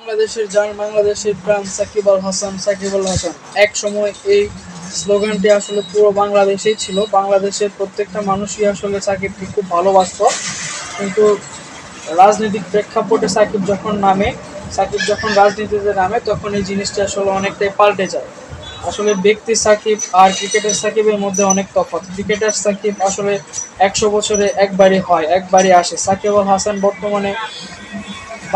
বাংলাদেশের জান বাংলাদেশের প্রাণ সাকিব আল হাসান, সাকিব আল হাসান। এক সময় এই স্লোগানটি আসলে পুরো বাংলাদেশেই ছিল। বাংলাদেশের প্রত্যেকটা মানুষই আসলে সাকিবকে খুব ভালোবাসতো। কিন্তু রাজনৈতিক প্রেক্ষাপটে সাকিব যখন নামে, সাকিব যখন রাজনীতিতে নামে, তখন এই জিনিসটা আসলে অনেকটাই পাল্টে যায়। আসলে ব্যক্তি সাকিব আর ক্রিকেটের সাকিবের মধ্যে অনেক তফাৎ। ক্রিকেটার সাকিব আসলে একশো বছরে একবারই হয়, একবারই আসে। সাকিব আল হাসান বর্তমানে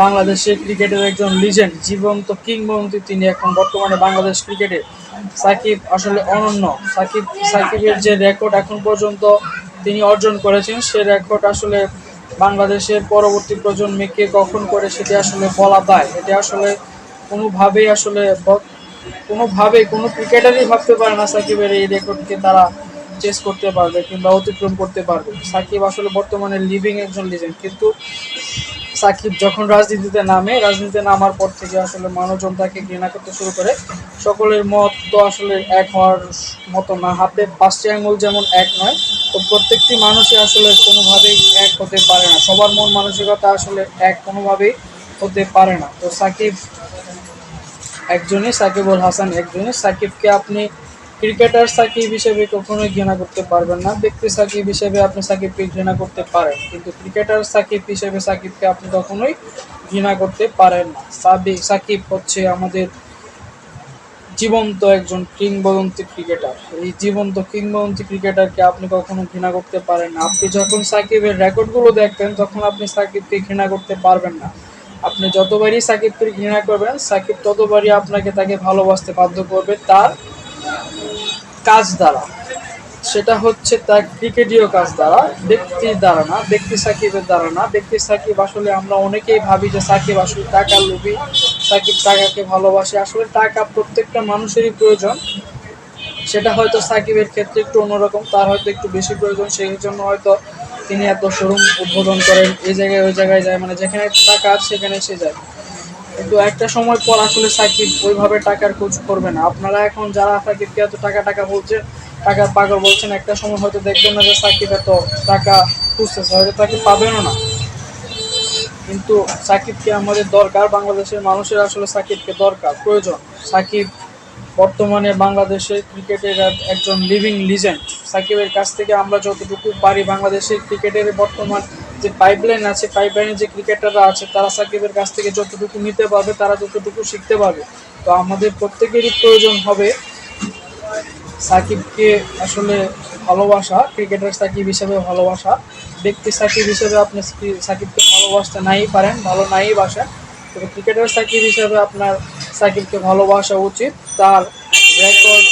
বাংলাদেশের ক্রিকেটের একজন লিজেন্ড জীবন্ত কিংবদন্তি তিনি এখন বর্তমানে বাংলাদেশ ক্রিকেটে। সাকিব আসলে অনন্য। সাকিব, সাকিবের যে রেকর্ড এখন পর্যন্ত তিনি অর্জন করেছেন, সে রেকর্ড আসলে বাংলাদেশের পরবর্তী প্রজন্মকে কখন করে সেটি আসলে বলা দায় এটি আসলে কোনোভাবেই আসলে কোনোভাবেই কোনো ক্রিকেটারই ভাবতে পারে না সাকিবের এই রেকর্ডকে তারা চেস করতে পারবে কিংবা অতিক্রম করতে পারবে। সাকিব আসলে বর্তমানে লিভিং একজন লিজেন্ড কিন্তু সাকিব যখন রাজনীতিতে নামে, রাজনীতিতে নামার পর থেকে আসলে মানুষজন তাকে ঘৃণা করতে শুরু করে। সকলের মত তো আসলে এক হওয়ার মতো না। হাতে পাঁচটি আঙুল যেমন এক নয়, তো প্রত্যেকটি মানুষই আসলে কোনোভাবেই এক হতে পারে না। সবার মন মানসিকতা আসলে এক কোনোভাবেই হতে পারে না। তো সাকিব একজনই, সাকিবুল হাসান একজনই। সাকিবকে আপনি ক্রিকেটার সাকিব হিসেবে কখনোই ঘৃণা করতে পারবেন না। ব্যক্তি সাকিব হিসেবে আপনি সাকিবকে ঘৃণা করতে পারেন, কিন্তু ক্রিকেটার সাকিব হিসেবে সাকিবকে আপনি কখনোই ঘৃণা করতে পারেন না। সাবি, সাকিব হচ্ছে আমাদের জীবন্ত একজন কিংবদন্তি ক্রিকেটার। এই জীবন্ত কিংবদন্তি ক্রিকেটারকে আপনি কখনো ঘৃণা করতে পারেন না। আপনি যখন সাকিবের রেকর্ডগুলো দেখবেন, তখন আপনি সাকিবকে ঘৃণা করতে পারবেন না। আপনি যতবারই সাকিবকে ঘৃণা করবেন, সাকিব ততবারই আপনাকে তাকে ভালোবাসতে বাধ্য করবে তার কাজ দ্বারা। সেটা হচ্ছে তার ক্রিকেটীয় কাজ দ্বারা, ব্যক্তির দ্বারা না, ব্যক্তি সাকিবের দ্বারা না। ব্যক্তি সাকিব আসলে আমরা অনেকেই ভাবি যে সাকিব আসলে টাকা লোভী, সাকিব টাকাকে ভালোবাসে। আসলে টাকা প্রত্যেকটা মানুষেরই প্রয়োজন। সেটা হয়তো সাকিবের ক্ষেত্রে একটু অন্যরকম, তার হয়তো একটু বেশি প্রয়োজন। সেই জন্য হয়তো তিনি এত শোরুম উদ্বোধন করেন, এই জায়গায় ওই জায়গায় যায় মানে যেখানে টাকা আছে সেখানে সে যায়। কিন্তু একটা সময় পর আসলে সাকিব ওইভাবে টাকার খোঁজ করবে না। আপনারা এখন যারা সাকিবকে এত টাকা টাকা বলছেন টাকার পাগল বলছেন, একটা সময় হয়তো দেখবেন না যে সাকিব এত টাকা খুঁজতেছে, হয়তো তাকে পাবেনও না। কিন্তু সাকিবকে আমাদের দরকার, বাংলাদেশের মানুষের আসলে সাকিবকে দরকার, প্রয়োজন। সাকিব বর্তমানে বাংলাদেশের ক্রিকেটের একজন লিভিং লিজেন্ড সাকিবের কাছ থেকে আমরা যতটুকু পারি, বাংলাদেশের ক্রিকেটের বর্তমান যে পাইপলাইন আছে পাইপলাইনে যে ক্রিকেটাররা আছে, তারা সাকিবের কাছ থেকে যতটুকু নিতে পারবে, তারা যতটুকু শিখতে পারবে। তো আমাদের প্রত্যেকেরই প্রয়োজন হবে সাকিবকে আসলে ভালোবাসা ক্রিকেটার সাকিব হিসেবে ভালোবাসা। ব্যক্তি সাকিব হিসেবে আপনি সাকিবকে ভালোবাসতে নাই পারেন, ভালো নাই বাসেন। তবে ক্রিকেটার সাকিব হিসেবে আপনার সাকিবকে ভালোবাসা উচিত। তার রেকর্ড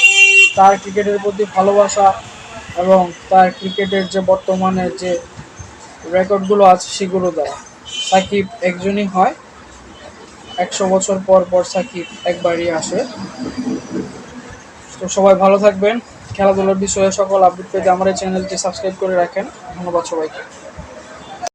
তার ক্রিকেটের প্রতি ভালোবাসা এবং তার ক্রিকেটের যে বর্তমানে যে রেকর্ডগুলো আছে সেগুলো দ্বারা সাকিব একজনই হয়। একশো বছর পর পর সাকিব একবারই আসে। তো সবাই ভালো থাকবেন। খেলাধুলার বিষয়ে সকল আপডেট পেতে আমার এই চ্যানেলটি সাবস্ক্রাইব করে রাখেন। ধন্যবাদ সবাইকে।